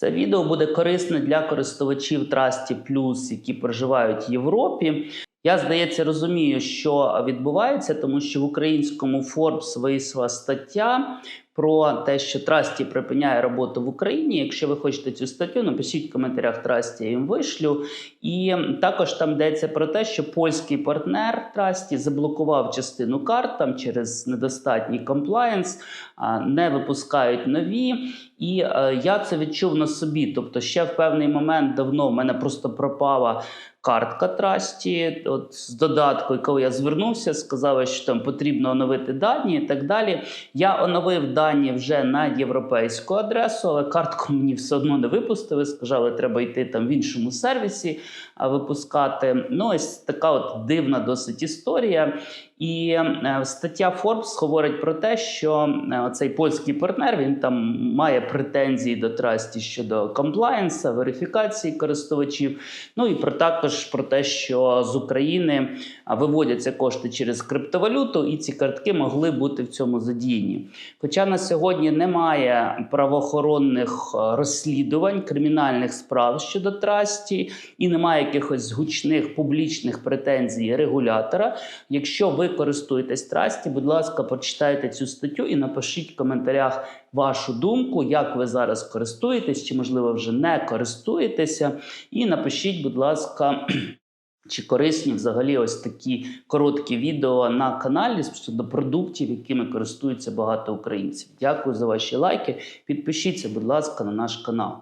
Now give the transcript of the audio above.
Це відео буде корисне для користувачів Трасті Плюс, які проживають в Європі. Я, здається, розумію, що відбувається, тому що в українському Forbes вийшла стаття про те, що Трасті припиняє роботу в Україні. Якщо ви хочете цю статтю, напишіть в коментарях Трасті, я їм вишлю. І також там йдеться про те, що польський партнер Трасті заблокував частину карт там через недостатній комплаєнс, не випускають нові. І е, я це відчув на собі. Тобто, ще в певний момент давно в мене просто пропала картка Трасті. От з додаткою, коли я звернувся, сказали, що там потрібно оновити дані і так далі. Я оновив дані вже на європейську адресу, але картку мені все одно не випустили. Сказали, треба йти там в іншому сервісі випускати. Ну, ось така от дивна досить історія. І е, стаття Forbes говорить про те, що е, цей польський партнер він там має претензії до трасті щодо комплаєнса, верифікації користувачів. Ну і про також про те, що з України виводяться кошти через криптовалюту, і ці картки могли бути в цьому задіяні. Хоча на сьогодні немає правоохоронних е, розслідувань кримінальних справ щодо трасті, і немає якихось гучних публічних претензій регулятора. Якщо ви користуєтесь трасті, будь ласка, прочитайте цю статтю і напишіть в коментарях вашу думку, як ви зараз користуєтесь, чи можливо вже не користуєтеся. І напишіть, будь ласка. Чи корисні взагалі ось такі короткі відео на каналі щодо продуктів, якими користуються багато українців? Дякую за ваші лайки. Підпишіться, будь ласка, на наш канал.